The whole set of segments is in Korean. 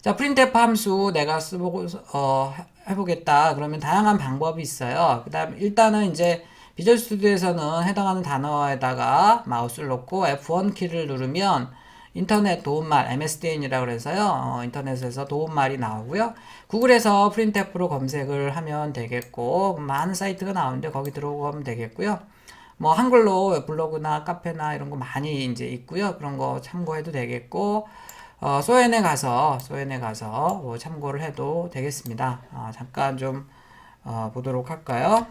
자, printf 함수 내가 쓰고 어, 해보겠다. 그러면 다양한 방법이 있어요. 그 다음 일단은 이제 비주얼 스튜디오에서는 해당하는 단어에다가 마우스를 놓고 F1 키를 누르면 인터넷 도움말 MSDN이라고 그래서요. 어, 인터넷에서 도움말이 나오고요. 구글에서 printf로 검색을 하면 되겠고 많은 사이트가 나오는데 거기 들어가면 되겠고요. 뭐 한글로 블로그나 카페나 이런 거 많이 이제 있고요. 그런 거 참고해도 되겠고 어, 소엔에 가서 소엔에 가서 뭐 참고를 해도 되겠습니다. 아, 잠깐 좀 어, 보도록 할까요?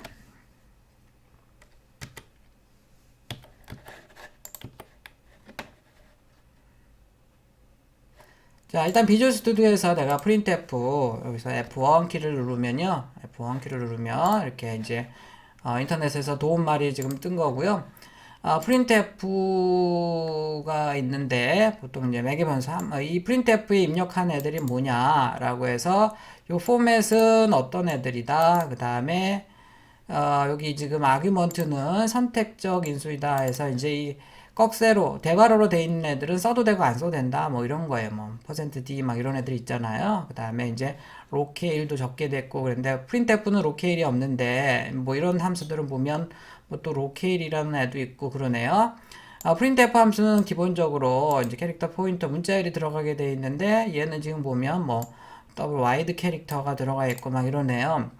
자, 일단 비주얼 스튜디오에서 내가 printf 여기서 F1 키를 누르면요. F1 키를 누르면 이렇게 이제 어, 인터넷에서 도움말이 지금 뜬 거고요. 어, printf가 있는데 보통 이제 매개변수 어, 이 printf에 입력한 애들이 뭐냐라고 해서 요 포맷은 어떤 애들이다. 그 다음에 어, 여기 지금 아규먼트는 선택적 인수이다 해서 이제 이 꺽쇠로 대괄호로 돼 있는 애들은 써도 되고 안 써도 된다. 뭐 이런 거예요. 뭐 퍼센트 %d 막 이런 애들 있잖아요. 그 다음에 이제 로케일도 적게 됐고 그런데 프린트f는 로케일이 없는데 뭐 이런 함수들은 보면 뭐 또 로케일이라는 애도 있고 그러네요 아, printf 함수는 기본적으로 이제 캐릭터 포인터 문자열이 들어가게 돼 있는데 얘는 지금 보면 뭐 더블 와이드 캐릭터가 들어가 있고 막 이러네요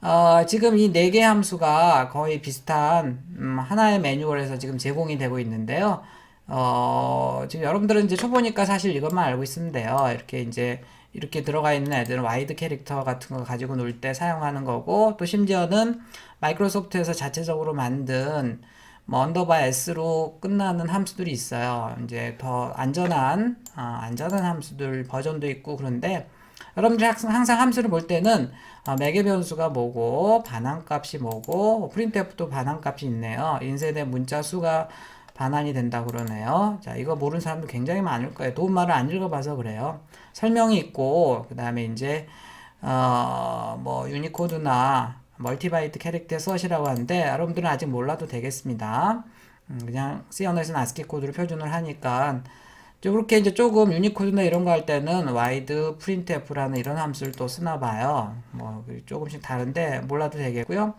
어, 지금 이 네 개 함수가 거의 비슷한 음, 하나의 매뉴얼에서 지금 제공이 되고 있는데요. 어, 지금 여러분들은 이제 초보니까 사실 이것만 알고 있으면 돼요. 이렇게 이제 이렇게 들어가 있는 애들은 와이드 캐릭터 같은 거 가지고 놀 때 사용하는 거고 또 심지어는 마이크로소프트에서 자체적으로 만든 뭐 언더바 s로 끝나는 함수들이 있어요. 이제 더 안전한 어, 안전한 함수들 버전도 있고 그런데 여러분들이 항상 함수를 볼 때는 어, 매개 변수가 뭐고 반환값이 뭐고 프린트f도 반환값이 있네요. 인쇄된 문자 수가 반환이 된다 그러네요. 자, 이거 모르는 사람도 굉장히 많을 거예요. 도움말을 안 읽어봐서 그래요. 설명이 있고 그 다음에 이제 어, 뭐 유니코드나 멀티바이트 캐릭터 섯이라고 하는데 여러분들은 아직 몰라도 되겠습니다. 음, 그냥 언어에서는 ASCII 코드로 표준을 하니까 이렇게 이제 조금 유니코드나 이런 거 할 때는 와이드 printf라는 이런 함수를 또 쓰나 봐요. 뭐 조금씩 다른데 몰라도 되겠고요.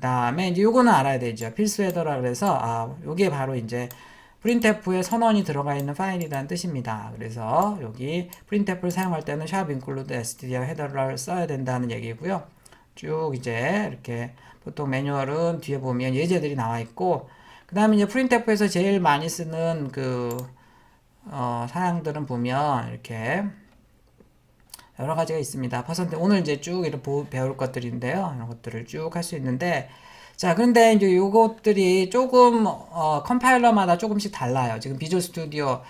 그 다음에 이제 요거는 알아야 되죠. 필수 헤더라 그래서 아 요게 바로 이제 printf에 선언이 들어가 있는 파일이라는 뜻입니다. 그래서 여기 printf를 사용할 때는 샵 include stdio 헤더를 써야 된다는 얘기고요. 쭉 이제 이렇게 보통 매뉴얼은 뒤에 보면 예제들이 나와 있고 그 다음에 이제 printf에서 제일 많이 쓰는 그 어, 사양들은 보면 이렇게 여러 가지가 있습니다. 퍼센트 오늘 이제 쭉 이렇게 배울 것들인데요. 이런 것들을 쭉 할 수 있는데 자 그런데 이제 요것들이 조금 어, 컴파일러마다 조금씩 달라요. 지금 비주얼 스튜디오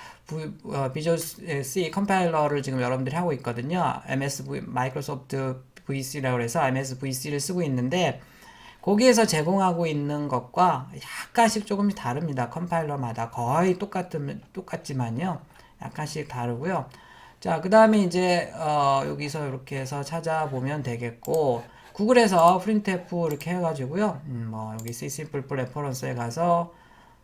어, 비주얼 C 컴파일러를 지금 여러분들이 하고 있거든요. MS 마이크로소프트 VC라고 해서 MS VC를 쓰고 있는데 거기에서 제공하고 있는 것과 약간씩 조금씩 다릅니다. 컴파일러마다 거의 똑같은 똑같지만요. 약간씩 다르고요. 자, 그 다음에 이제 어, 여기서 이렇게 해서 찾아보면 되겠고 구글에서 프린트F 이렇게 해가지고요. 음, 뭐 여기 C 심플 레퍼런스에 가서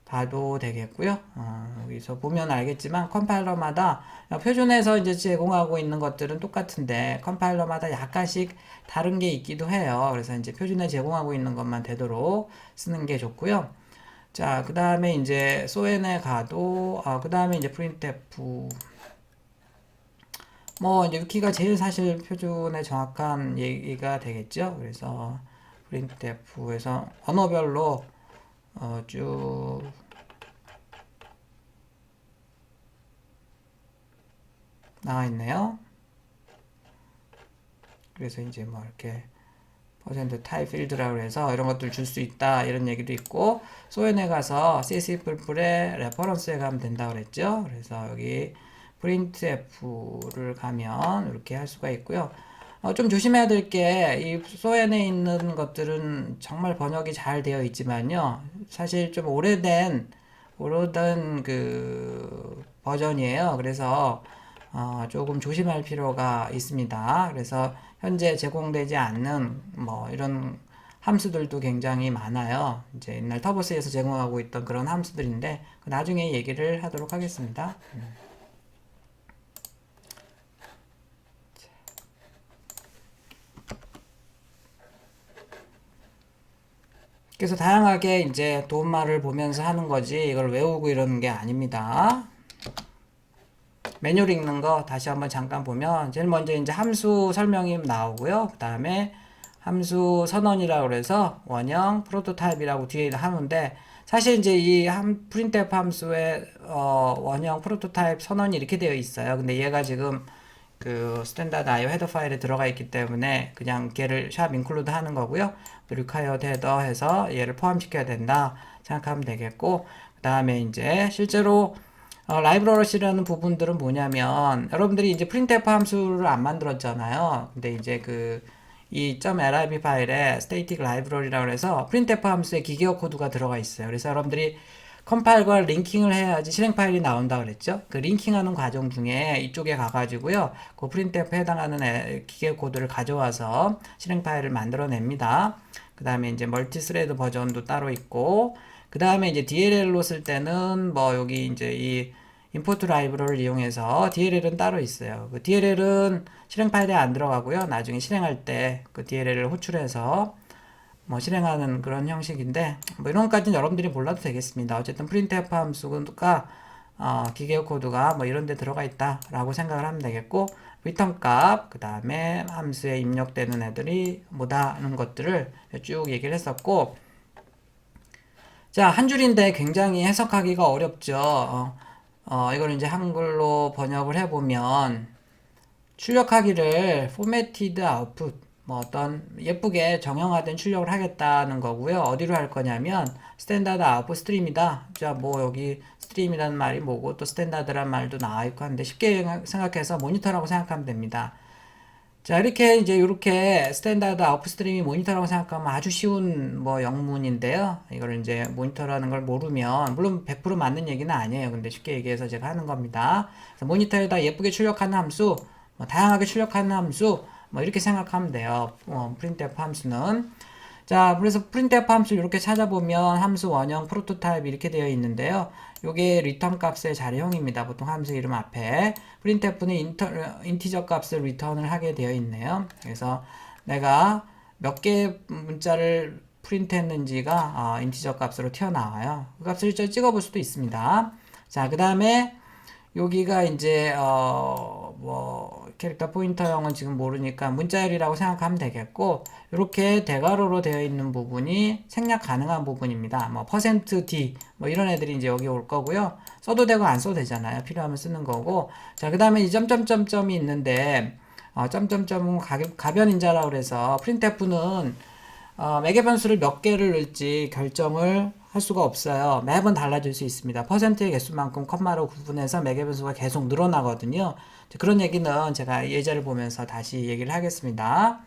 봐도 되겠고요. 어, 여기서 보면 알겠지만 컴파일러마다 표준에서 이제 제공하고 있는 것들은 똑같은데 컴파일러마다 약간씩 다른 게 있기도 해요. 그래서 이제 표준에 제공하고 있는 것만 되도록 쓰는 게 좋고요. 자, 그 다음에 이제 소엔에 가도 아, 그 다음에 이제 프린트F 뭐 이제 위키가 제일 사실 표준에 정확한 얘기가 되겠죠. 그래서 프린트F에서 언어별로 어, 쭉 나와 있네요. 그래서 이제 뭐 이렇게 퍼센트 타입 필드라고 해서 이런 것들 줄 수 있다 이런 얘기도 있고 소엔에 가서 CC 뿔뿔의 레퍼런스에 가면 된다 그랬죠. 그래서 여기 printf를 가면 이렇게 할 수가 있고요. 어, 좀 조심해야 될 게 이 소엔에 있는 것들은 정말 번역이 잘 되어 있지만요. 사실 좀 오래된 오래된 그 버전이에요. 그래서 어, 조금 조심할 필요가 있습니다. 그래서 현재 제공되지 않는 뭐 이런 함수들도 굉장히 많아요. 이제 옛날 터보스에서 제공하고 있던 그런 함수들인데 그 나중에 얘기를 하도록 하겠습니다. 그래서 다양하게 이제 도움말을 보면서 하는 거지 이걸 외우고 이러는 게 아닙니다. 매뉴얼 읽는 거 다시 한번 잠깐 보면 제일 먼저 이제 함수 설명이 나오고요. 그 다음에 함수 선언이라고 그래서 원형 프로토타입이라고 뒤에 하는데 사실 이제 이 함, 프린트F 함수의 어, 원형 프로토타입 선언이 이렇게 되어 있어요. 근데 얘가 지금 그 스탠다드 IO 헤더 파일에 들어가 있기 때문에 그냥 걔를 샵 인클루드 하는 거고요. required 헤더 해서 얘를 포함시켜야 된다 생각하면 되겠고 그 다음에 이제 실제로 어, 라이브러시라는 부분들은 뭐냐면 여러분들이 이제 printf 함수를 안 만들었잖아요. 근데 이제 그 이 .lib 파일에 static library라고 해서 printf 함수에 기계어 코드가 들어가 있어요. 그래서 여러분들이 컴파일과 링킹을 해야지 실행 파일이 나온다 그랬죠. 그 링킹하는 과정 중에 이쪽에 가가지고요. 그 printf 해당하는 애- 기계 코드를 가져와서 실행 파일을 만들어냅니다. 그 다음에 이제 멀티 스레드 버전도 따로 있고, 그 다음에 이제 DLL로 쓸 때는 뭐 여기 이제 이 임포트 라이브러를 이용해서 DLL은 따로 있어요. 그 DLL은 실행 파일에 안 들어가고요. 나중에 실행할 때 그 DLL을 호출해서 뭐 실행하는 그런 형식인데 뭐 이런 것까지는 여러분들이 몰라도 되겠습니다. 어쨌든 printf 함수가 어, 기계 코드가 뭐 이런 데 들어가 있다라고 생각을 하면 되겠고 리턴 값, 그 다음에 함수에 입력되는 애들이 뭐다 하는 것들을 쭉 얘기를 했었고 자, 한 줄인데 굉장히 해석하기가 어렵죠. 어, 어, 이걸 이제 한글로 번역을 해보면 출력하기를 formatted output 뭐 어떤 예쁘게 정형화된 출력을 하겠다는 거고요. 어디로 할 거냐면 스탠다드 아웃풋 스트림이다. 자, 뭐 여기 스트림이라는 말이 뭐고 또 스탠다드란 말도 나와 있고 하는데 쉽게 생각해서 모니터라고 생각하면 됩니다. 자, 이렇게 이제 이렇게 스탠다드 아웃풋 스트림이 모니터라고 생각하면 아주 쉬운 뭐 영문인데요. 이걸 이제 모니터라는 걸 모르면 물론 100% 맞는 얘기는 아니에요. 근데 쉽게 얘기해서 제가 하는 겁니다. 모니터에다 예쁘게 출력하는 함수, 뭐 다양하게 출력하는 함수, 뭐 이렇게 생각하면 돼요. 어, printf 함수는 자, 그래서 printf 함수 이렇게 찾아보면 함수 원형 프로토타입 이렇게 되어 있는데요. 요게 리턴 값의 자료형입니다. 보통 함수 이름 앞에 printf는 인터, 인티저 값을 리턴을 하게 되어 있네요. 그래서 내가 몇 개의 문자를 프린트했는지가 어, 인티저 값으로 튀어나와요. 그 값을 저 찍어볼 수도 있습니다. 자, 그 다음에 여기가 이제 어 뭐 캐릭터 포인터형은 지금 모르니까 문자열이라고 생각하면 되겠고 이렇게 대괄호로 되어 있는 부분이 생략 가능한 부분입니다. 뭐 퍼센트 %d 뭐 이런 애들이 이제 여기 올 거고요. 써도 되고 안 써도 되잖아요. 필요하면 쓰는 거고 자 그 다음에 이 점점점점이 있는데 어, 점점점은 가변, 가변인자라고 그래서 printf는 어, 매개 변수를 몇 개를 넣을지 결정을 할 수가 없어요. 매번 달라질 수 있습니다. 퍼센트의 개수만큼 컴마로 구분해서 매개 변수가 계속 늘어나거든요. 그런 얘기는 제가 예제를 보면서 다시 얘기를 하겠습니다.